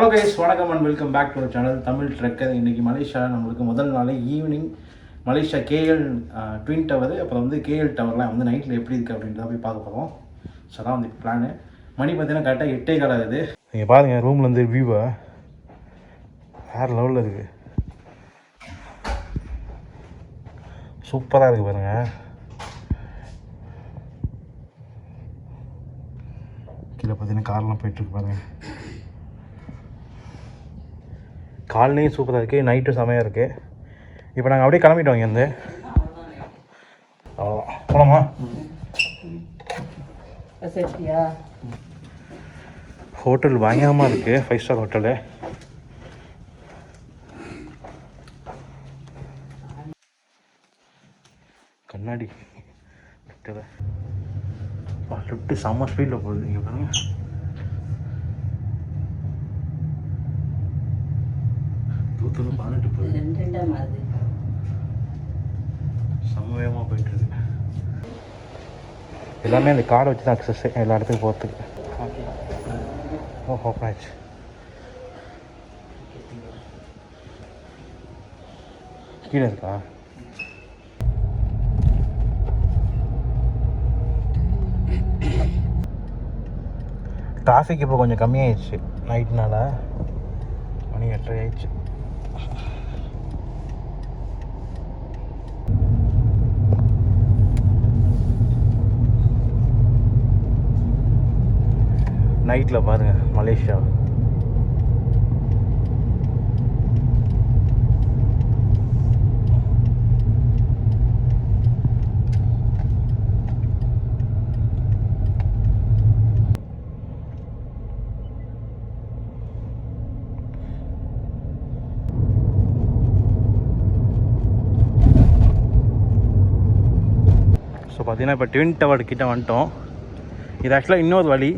Hello guys வணக்கம் and welcome back to channel Tamil trekker இன்றைக்கி Malaysia நம்மளுக்கு முதல் நாள் evening Malaysia KL twin tower அப்புறம் வந்து கேஎல் டவர்லாம் வந்து நைட்டில் எப்படி இருக்குது அப்படின்றத போய் பார்க்க போகிறோம் ஸோ அதான் வந்து பிளானு மணி பார்த்தீங்கன்னா கரெக்டாக எட்டே கால் ஆகுது. நீங்கள் பாருங்கள் ரூம்லேருந்து வியூவா வேறு லெவலில் இருக்குது சூப்பராக இருக்குது பாருங்கள் கீழே பார்த்தீங்கன்னா கார்லாம் போயிட்டுருக்கு பாருங்கள் காலையும் சூப்பராக இருக்குது நைட்டும் செமையாக இருக்குது இப்போ நாங்கள் அப்படியே கிளம்பிட்டோம் இங்கேருந்து. அவ்வளோதான் சேஃப்டியா ஹோட்டல் பயங்கரமாக இருக்குது ஃபைவ் ஸ்டார் ஹோட்டலு கண்ணாடி. லிஃப்ட்டில் லிஃப்ட்டு செம்ம ஸ்பீடில் போகுது இங்கே பாருங்க. தூத்துல பதினெட்டு போகுது. ரெண்டு ரெண்டா மாறுது. செம்ம வேகமாக போயிட்டு இருக்கு எல்லாமே அந்த கார்டை வச்சு தான் அக்சஸ் எல்லா இடத்துக்கும் போகிறதுக்கு ஓ ஓப்பன் ஆயிடுச்சு. கீழே இருக்கா? டிராஃபிக் இப்போ கொஞ்சம் கம்மியாயிடுச்சு. நைட்னால மணி எட்டரை ஆயிடுச்சு. நைட்டில் பாருங்கள் மலேசியா. ஸோ பார்த்தீங்கன்னா இப்போ ட்வின் டவர் கிட்டே வந்துட்டோம். இது ஆக்சுவலாக இன்னொரு வழி.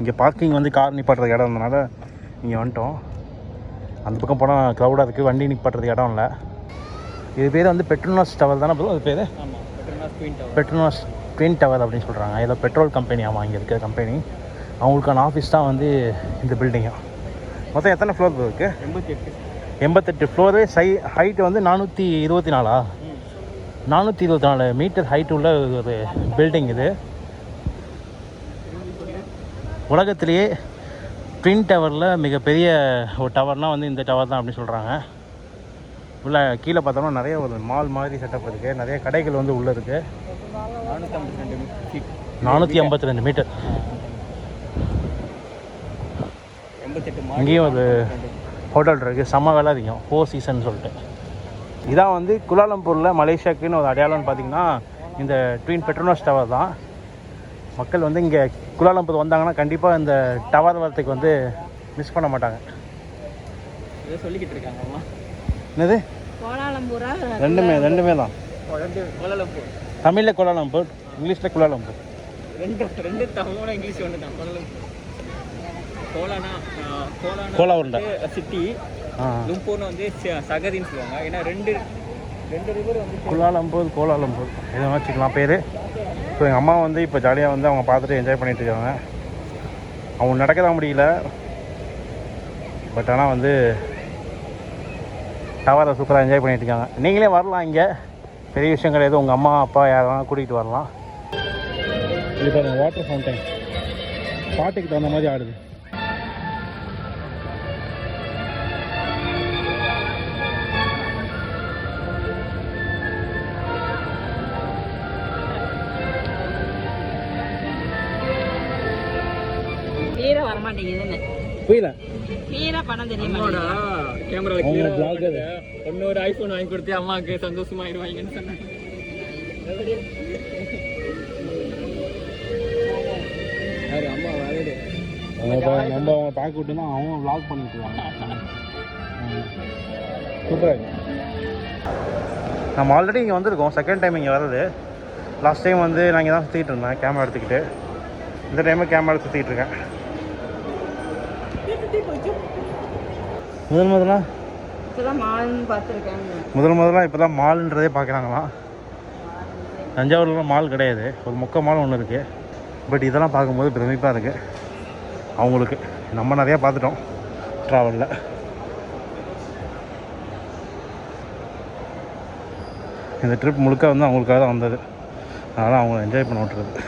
இங்கே பார்க்கிங் வந்து கார் நிப்பாட்டுறதுக்கு இடம் இருந்தனால இங்கே வந்துட்டோம். அந்த பக்கம் போனால் க்ரௌடாக இருக்குது வண்டி நிப்பாட்டுறதுக்கு இடம் இல்லை. இது பேர் வந்து பெட்ரோனாஸ் டவர் தானே ப்ரோ அது பேர்? பெட்ரோனாஸ் ட்வின் டவர் அப்படின்னு சொல்கிறாங்க ஏதோ பெட்ரோல் கம்பெனி ஆமாம் இங்கே இருக்கிற கம்பெனி அவங்களுக்கான ஆஃபீஸ் தான் வந்து இந்த பில்டிங்கு மொத்தம் எத்தனை ஃப்ளோர் இருக்குது எண்பத்தி எட்டு எண்பத்தெட்டு ஃப்ளோரு சை ஹைட்டு வந்து நானூற்றி இருபத்தி நாலா? நானூற்றி இருபத்தி நாலு மீட்டர் ஹைட் உள்ள ஒரு பில்டிங் இது. உலகத்திலேயே ட்வின் டவரில் மிகப்பெரிய ஒரு டவர்னால் வந்து இந்த டவர் தான் அப்படின்னு சொல்கிறாங்க உள்ள கீழே பார்த்தோம்னா நிறைய ஒரு மால் மாதிரி செட்டப் இருக்குது நிறைய கடைகள் வந்து உள்ளே இருக்குது நானூற்றி ஐம்பத்தி ரெண்டு ஃபீட் நானூற்றி ஐம்பத்தி ரெண்டு மீட்டர் இங்கேயும் ஒரு ஹோட்டல் இருக்குது செம்ம விலை அதிகம். ஃபோர் சீசன் சொல்லிட்டு. இதான் வந்து குலாலம்பூரில் மலேசியாக்குன்னு ஒரு அடையாளம்னு பார்த்தீங்கன்னா இந்த ட்வின் பெட்ரோனாஸ் டவர் தான். மக்கள் வந்து இங்கே குலாலம்பூர் வந்தாங்கன்னா கண்டிப்பாக இந்த டவர் வரத்துக்கு வந்து மிஸ் பண்ண மாட்டாங்க. சொல்லிக்கிட்டு இருக்காங்க அம்மா. என்னது? கோலாலம்பூரா? ரெண்டுமே ரெண்டுமே தான். தமிழில் குலாலம்பூர் இங்கிலீஷில் குலாலம்பூர். ரெண்டு ரெண்டு தமிழோட இங்கிலீஷ் ஒன்று தான் கோலாலம்பூர். கோலானா ஆஹ், கோலானா கோலா உருண்டை. சிட்டி லும்பூர்னு வந்து ச- சகதின்னு சொல்லுவாங்க. ஏன்னா ரெண்டு ரெண்டு ரிவர் வந்து குலாலம்பூர் கோலாலம்பூர். இதை வச்சுக்கலாம் பேர். ஸோ எங்கள் அம்மா வந்து இப்போ ஜாலியாக வந்து அவங்க பார்த்துட்டு என்ஜாய் பண்ணிட்டு இருக்காங்க. அவங்க நடக்க தான் முடியல. பட் ஆனால் வந்து டவரை சூப்பராக என்ஜாய் பண்ணிட்டு இருக்காங்க. நீங்களே வரலாம் இங்கே. பெரிய விஷயம் கிடையாது. உங்கள் அம்மா அப்பா யாரெல்லாம் கூட்டிகிட்டு வரலாம். இது பாருங்கள் வாட்டர் ஃபவுண்டைன் பாட்டுக்கு தகுந்த மாதிரி ஆடுது. புரியல? தெரிய கேமரா கிளியரா vlogger. இன்னொரு ஐஃபோன் வாங்கி கொடுத்து அம்மாவுக்கு சந்தோஷமாயிருவாங்கன்னு சொன்னாங்க. யாரு அம்மா பா- நம்ம அவங்க பார்க்க விட்டுனா அவங்க vlog பண்ணிட்டு இருக்காங்க. சூப்பராக இருக்கு. நம்ம ஆல்ரெடி இங்கே வந்திருக்கோம். செகண்ட் டைம் இங்கே வர்றது. லாஸ்ட் டைம் வந்து நான் இங்கே தான் சுற்றிக்கிட்டு இருந்தேன் கேமரா எடுத்துக்கிட்டு. இந்த டைமும் கேமரா சுற்றிக்கிட்டு இருக்கேன். முதல் முதலா? இப்பதான் மால்னு பார்த்துருக்கேன். முதல் முதலாக இப்போ தான் மால்ன்றதே பார்க்குறாங்களாம் தஞ்சாவூரில் மால் கிடையாது. ஒரு மொக்க மால் ஒன்று இருக்குது பட் இதெல்லாம் பார்க்கும்போது பிரமிப்பாக இருக்குது அவங்களுக்கு. நம்ம நிறையா பார்த்துட்டோம். ட்ராவலில் இந்த ட்ரிப் முழுக்க வந்து அவங்களுக்காக தான் வந்தது. அதனால் அவங்க என்ஜாய் பண்ண விட்டுறது.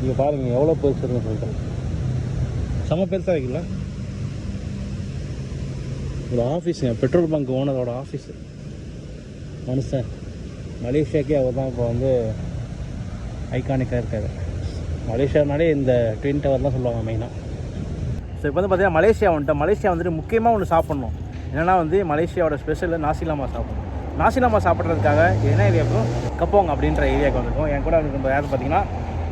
இங்கே பாருங்கள் எவ்வளோ பெருசு இருக்குன்னு சொல்லிட்டு. செம பெருசாக வைக்கல ஒரு ஆஃபீஸுங்க பெட்ரோல் பங்க் ஓனரோட ஆஃபீஸு மனுஷன் மலேசியாக்கே அவர் தான் இப்போ வந்து ஐகானிக்காக இருக்கார். மலேசியானாலே இந்த ட்வின் டவர் தான் சொல்லுவாங்க மெயினாக ஸோ இப்போ வந்து பார்த்தீங்கன்னா மலேசியா வந்துட்டோம் மலேசியா வந்துட்டு முக்கியமாக ஒன்று சாப்பிட்ணும். என்னென்னா வந்து மலேசியாவோட ஸ்பெஷல் நாசிலாமா சாப்பிடணும். நாசிலாமா சாப்பிட்றதுக்காக என்ன ஏரியாவுக்கும் கப்போங் அப்படின்ற ஏரியாவுக்கு வந்திருக்கோம். என் கூட வந்து யார் பார்த்தீங்கன்னா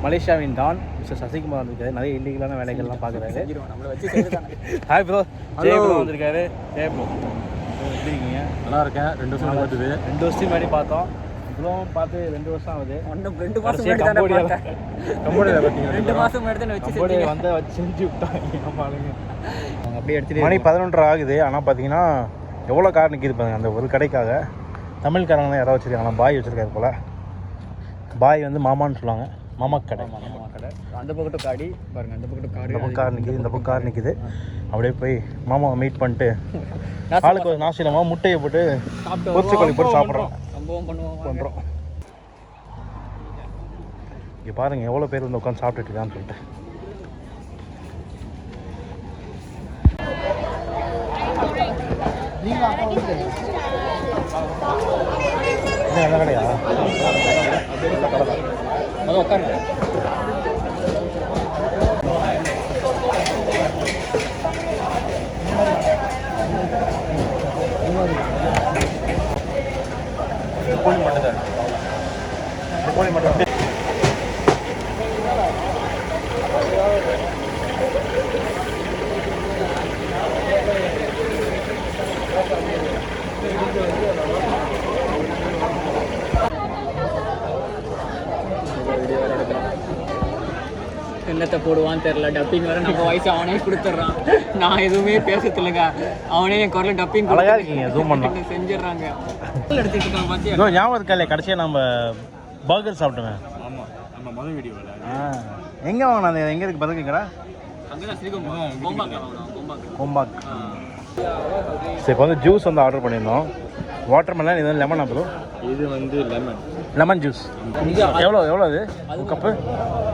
மலேசியாவின் டான் மிஸ்டர் சசிகுமார் வந்திருக்காரு. நிறைய இல்லீகலான வேலைகள்லாம் பார்க்குறாரு. நம்மளை வச்சு செய்யறதானே ஹாய் ப்ரோ ஜெய் ப்ரோ வந்திருக்காரு. ஜெய் ப்ரோ எப்படி இருக்கீங்க? நல்லா இருக்கேன். ரெண்டு வருஷம் பார்த்துது ரெண்டு வருஷத்துக்கு முன்னாடி பார்த்தோம். ப்ரோ பார்த்து ரெண்டு வருஷம் ஆகுது. ஒன்றும் ரெண்டு மாசம் கடைசியா முன்னாடி தானே கம்போடியால- பார்த்தேன். கம்போடியால பார்த்தீங்க. ரெண்டு மாசம் முன்னாடி தானே வச்சு கம்போடியா. வந்து வச்சு செஞ்சு விட்டாங்க. அப்படியே எடுத்துட்டு மணி பதினொன்றரை ஆகுது. ஆனால் பார்த்தீங்கன்னா எவ்வளோ கார் நிற்கிது பாருங்க அந்த ஒரு கடைக்காக. தமிழ்காரங்க தான் யாராவது வச்சுருக்காங்க பாய் வச்சுருக்காரு போல். பாய் வந்து மாமான்னு சொல்லுவாங்க. மாமா கடை ஆமா, கடை. அந்த பக்கட்டும் காடி பாருங்க அந்த பக்கட்டும் காடு. இந்த பக்கம் கார் நிற்கிது இந்த பக்கம் கார் நிற்கிது அப்படியே போய் மாமாவை மீட் பண்ணிட்டு ஆளுக்கு ஒரு நாசிலமா முட்டையை போட்டு சாப்பிட்டு பொரிச்சு போட்டு சாப்பிட்றோம். சம்பவம் பண்ணுவோம். பண்ணுறோம் இங்கே பாருங்கள் எவ்வளோ பேர் வந்து உட்காந்து சாப்பிட்டுட்டு இருக்கான்னு சொல்லிட்டு. நல்ல கடையா? முதல்ல உட்காருங்க கோழி மட்டும் தான் கோழி மட்டும் என்னத்தை போடுவான்னு தெரியல. டப்பிங் வேற நம்ம வயசு அவனே கொடுத்துட்றான். நான் எதுவுமே பேசத்தில்லைங்க அவனே என் குரல் டப்பிங் அழகா இருக்கீங்க, zoom பண்ணா. செஞ்சிடுறாங்க. எடுத்துட்டு இருக்காங்க ஞாபகம் இருக்கா இல்லையா? கடைசியாக நம்ம பர்கர் சாப்பிட்டோமே. ஆமாம் நம்ம முதல் வீடியோவில் ஆ. எங்கே வாங்கினா அந்த எங்கே இருக்கு வாங்கணும் கோம்பாக்கா கோம்பாக் சரி இப்போ வந்து ஜூஸ் வந்து ஆர்டர் பண்ணியிருந்தோம். வாட்டர் மெலன் இது லெமன் அப்புறம் இது வந்து லெமன் லெமன் ஜூஸ் எவ்வளோ எவ்வளோ அது? ஒரு கப்பு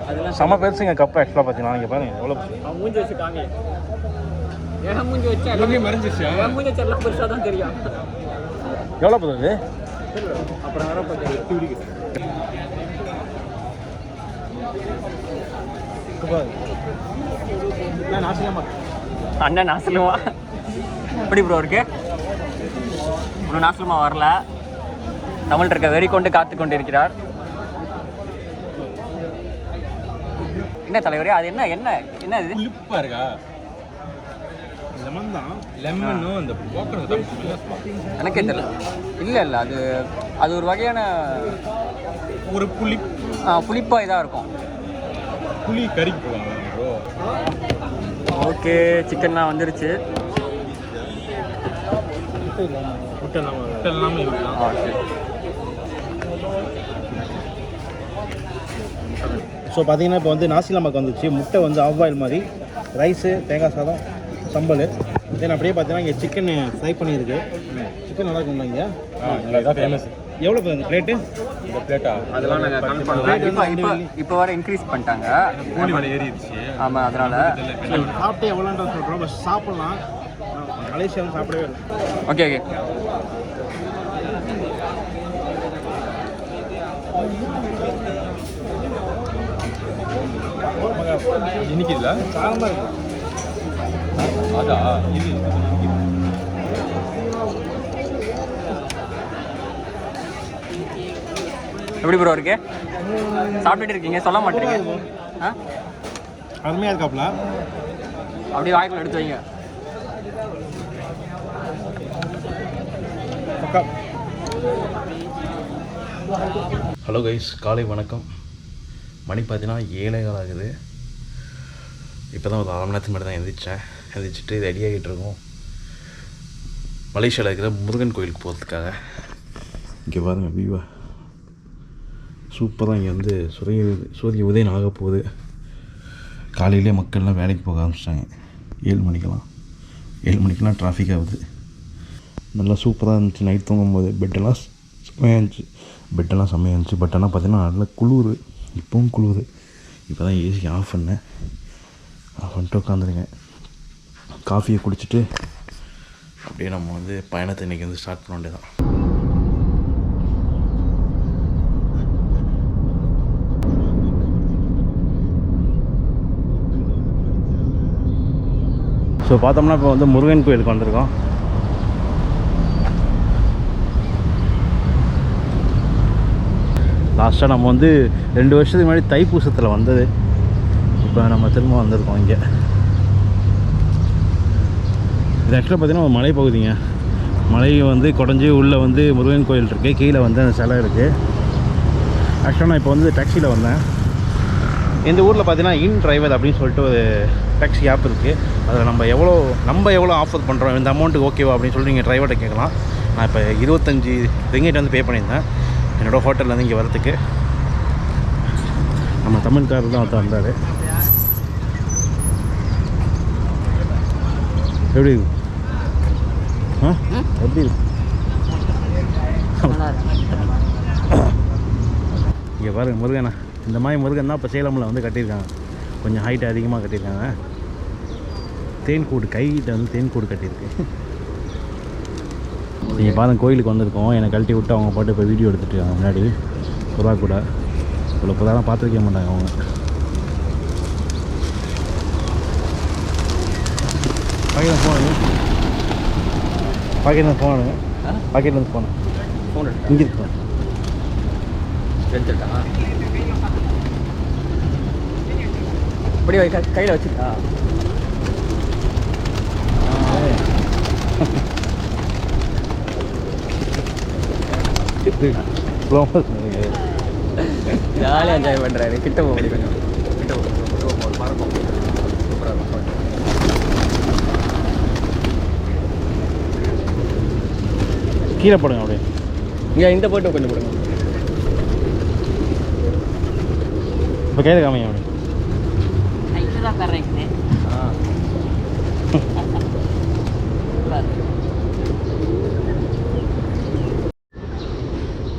அதெல்லாம் செம்ம பெருசுங்க கப்பு ஆக்சுவலாக பார்த்தீங்கன்னா இங்கே பாருங்க எவ்வளோ பெருசு. அவன் மூஞ்சி வச்சு காங்க என் மூஞ்சி வச்சா? எல்லாமே மறைஞ்சிருச்சு? என் மூஞ்சி வச்சா எல்லாம் பெருசாக தான் தெரியும். எவ்வளோ வர பார்த்து அண்ணன் நாசலமா எப்படி ப்ரோ இருக்கு? ஒன்றும் நாசலமா வரல. தமிழ் இருக்க வெறி கொண்டு காத்து கொண்டு இருக்கிறார் என்ன தலைவரே அது என்ன என்ன என்ன இது? புளிப்பா இருக்கா? லெமன் தான். லெமனும் அந்த எனக்கே தெரியல. இல்லை இல்லை அது அது ஒரு வகையான ஒரு புளி. புளிப்பா இதாக இருக்கும். புளி கறி ஓகே சிக்கன்லாம் வந்துருச்சு. முட்டை இல்லாமல் முட்டை இல்லாமல் இருக்கலாம் ஆ சரி ஸோ பார்த்தீங்கன்னா இப்போ வந்து நாசி லமாக்கு வந்துச்சு. முட்டை வந்து ஆஃப் பாயில் மாதிரி. ரைஸு தேங்காய் சாதம் சம்பல் தென் அப்படியே பார்த்தீங்கன்னா இங்கே சிக்கன் ஃப்ரை பண்ணியிருக்கு. சிக்கன் நல்லா இருக்குங்களா இங்கே? ஃபேமஸ் எவ்வளோ இந்த பிளேட்டு இந்த பிளேட்டா அதெல்லாம் நாங்கள் கம்மி பண்ணலாம் இப்போ இப்போ இப்போ வர இன்க்ரீஸ் பண்ணிட்டாங்க. கோழி விலை ஏறிடுச்சு. ஆமாம் அதனால. சாப்பிட்டு எவ்வளோன்றது சொல்கிறோம் பஸ் சாப்பிட்லாம். மலேசியா வந்து சாப்பிடவே இல்லை. ஓகே ஓகே இன்னைக்கு இருக்கும் அதா இது எப்படி ப்ரோ இருக்கு? சாப்பிட்டுட்டு இருக்கீங்க சொல்ல மாட்டீங்க. ஆ? அருமையாக இருக்காப்புல அப்படியே வாய்க்குள்ள எடுத்து வைங்க. ஹலோ கைஸ் காலை வணக்கம். மணி பார்த்தீங்கன்னா ஏழே கால் ஆகுது. இப்போ தான் ஒரு அரை மணி நேரத்துக்கு முன்னாடி தான் எழுந்திரிச்சேன் எழுந்திரிச்சிட்டு ரெடி ஆகிட்டு இருக்கோம். மலேசியாவில் இருக்கிற முருகன் கோயிலுக்கு போகிறதுக்காக இங்கே பாருங்க வியூவா சூப்பராக இங்கே வந்து சூரிய சூரிய உதயம் ஆக போகுது. காலையிலே மக்கள்லாம் வேலைக்கு போக ஆரம்பிச்சிட்டாங்க. ஏழு மணிக்கெல்லாம். ஏழு மணிக்கெல்லாம் டிராஃபிக் ஆகுது. நல்லா சூப்பராக இருந்துச்சு. நைட் தூங்கும்போது பெட்டெல்லாம் செம்மையாக இருந்துச்சு. பெட்டெல்லாம் செம்மையாக இருந்துச்சு. பட் ஆனால் பார்த்தீங்கன்னா நல்லா குளிர். இப்போவும் குளிர். இப்போ தான் ஏசி ஆஃப் பண்ணேன். வந்துட்டு உட்காந்துருங்க காஃபியை குடிச்சிட்டு அப்படியே நம்ம வந்து பயணத்தை இன்றைக்கி வந்து ஸ்டார்ட் பண்ண வேண்டியதான் ஸோ பார்த்தோம்னா இப்போ வந்து முருகன் கோயிலுக்கு வந்திருக்கோம். லாஸ்ட்டாக நம்ம வந்து ரெண்டு வருஷத்துக்கு முன்னாடி தைப்பூசத்தில் வந்தது. இப்போ நம்ம திரும்ப வந்திருக்கோம் இங்கே. இது ஆக்சுவலாக பார்த்தீங்கன்னா ஒரு மலைப்பகுதிங்க. மலை வந்து குடஞ்சி உள்ளே வந்து முருகன் கோயில் இருக்குது கீழே வந்து அந்த சிலை இருக்குது ஆக்சுவலாக நான் இப்போ வந்து டாக்ஸியில் வந்தேன். இந்த ஊரில் பார்த்தீங்கன்னா இன் டிரைவர் அப்படின்னு சொல்லிட்டு ஒரு டாக்ஸி ஆப் இருக்குது அதில் நம்ம எவ்வளோ நம்ம எவ்வளோ ஆஃபர் பண்ணுறோம் இந்த அமௌண்ட்டுக்கு ஓகேவா அப்படின்னு சொல்லி நீங்கள் டிரைவர்கிட்ட கேட்கலாம். நான் இப்போ இருபத்தஞ்சி ரிங்கெட் வந்து பே பண்ணியிருந்தேன். என்னோடய ஹோட்டல்லேருந்து இங்கே வரத்துக்கு நம்ம தமிழ்காரர் தான் ஒருத்தர் வந்தார். எப்படி இருக்கு? ஆ? எப்படி இருக்கு? இங்கே பாருங்க முருகனை. இந்த மாதிரி முருகன் தான் இப்போ சேலமில் வந்து கட்டியிருக்காங்க. கொஞ்சம் ஹைட் அதிகமாக கட்டியிருக்காங்க. தேன்கூடு கைகிட்ட வந்து தேன்கூடு கட்டியிருக்கு. நீங்கள் பாருங்க கோயிலுக்கு வந்திருக்கோம். என்னை கழட்டி விட்டு அவங்க பாட்டு இப்போ வீடியோ எடுத்துட்டு இருக்காங்க முன்னாடி. புறா கூட இவ்வளோ புறாலாம் பார்த்துருக்க மாட்டாங்க அவங்க. பாக்கெட்டில் ஃபோனு பாக்கெட்டில் ஃபோனு பாக்கெட்டில் ஃபோனு ஃபோன் இங்கே இருக்கு. எடுத்துட்டா? க- கையில் வச்சுட்டா ரொம்ப ஜாலியாக என்ஜாய் பண்ணுறாரு கிட்ட போக முடியும் கொஞ்சம் கிட்ட போக கிட்ட போக ஒரு மரக்கம் சூப்பராக இருக்கும் கீழே போடுங்க அப்படியே. இங்கே இந்த போட்டு கொஞ்சம் கொடுங்க இப்போ கையில் காமிங்க ஆ.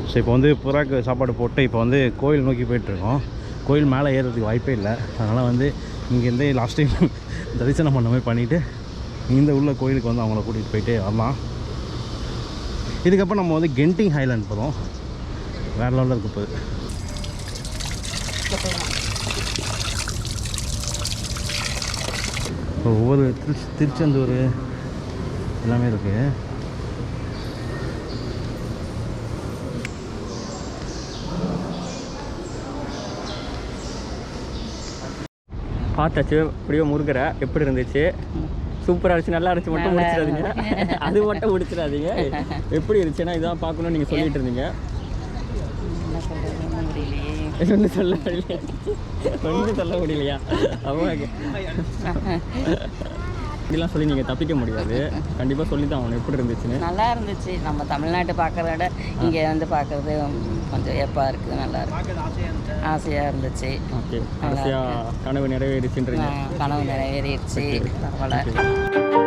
ஸோ இப்போ வந்து புறாக்கு சாப்பாடு போட்டு இப்போ வந்து கோயில் நோக்கி போயிட்டுருக்கோம். கோயில் மேலே ஏறுறதுக்கு வாய்ப்பே இல்லை. அதனால் வந்து இங்கேருந்தே லாஸ்ட் டைம் தரிசனம் பண்ண மாதிரி பண்ணிவிட்டு இந்த உள்ள கோயிலுக்கு வந்து அவங்கள கூட்டிகிட்டு போயிட்டு வரலாம். இதுக்கப்புறம் நம்ம வந்து கென்டிங் ஹைலாண்ட் போகிறோம் வேறு லெவலில் இருக்க போகுது இப்போ ஒவ்வொரு திருச்சி திருச்செந்தூர் எல்லாமே இருக்குது பார்த்தாச்சு அப்படியே முருகரை எப்படி இருந்துச்சு? சூப்பராக இருந்துச்சு நல்லா இருந்துச்சு மட்டும் முடிச்சிடாதீங்க. அது மட்டும் முடிச்சிடாதீங்க. எப்படி இருந்துச்சுன்னா இதான் பார்க்கணும்னு நீங்கள் சொல்லிட்டு இருந்தீங்க. ஒன்றும் சொல்ல முடியலையா. ஒன்றும் சொல்ல முடியலையா? அவங்க இப்படிலாம் சொல்லி நீங்கள் தப்பிக்க முடியாது. கண்டிப்பாக சொல்லி தான் அவனை எப்படி இருந்துச்சுன்னு. நல்லா இருந்துச்சு. நம்ம தமிழ்நாட்டு பார்க்கறத விட இங்கே வந்து பார்க்கறது கொஞ்சம் ஏப்பாக இருக்குது நல்லா இருக்கு. ஆசையாக இருந்துச்சு. ஓகே. கடைசியாக கனவு நிறைவேறிச்சுன்றீங்க. கனவு நிறைவேறிடுச்சு. பரவாயில்ல.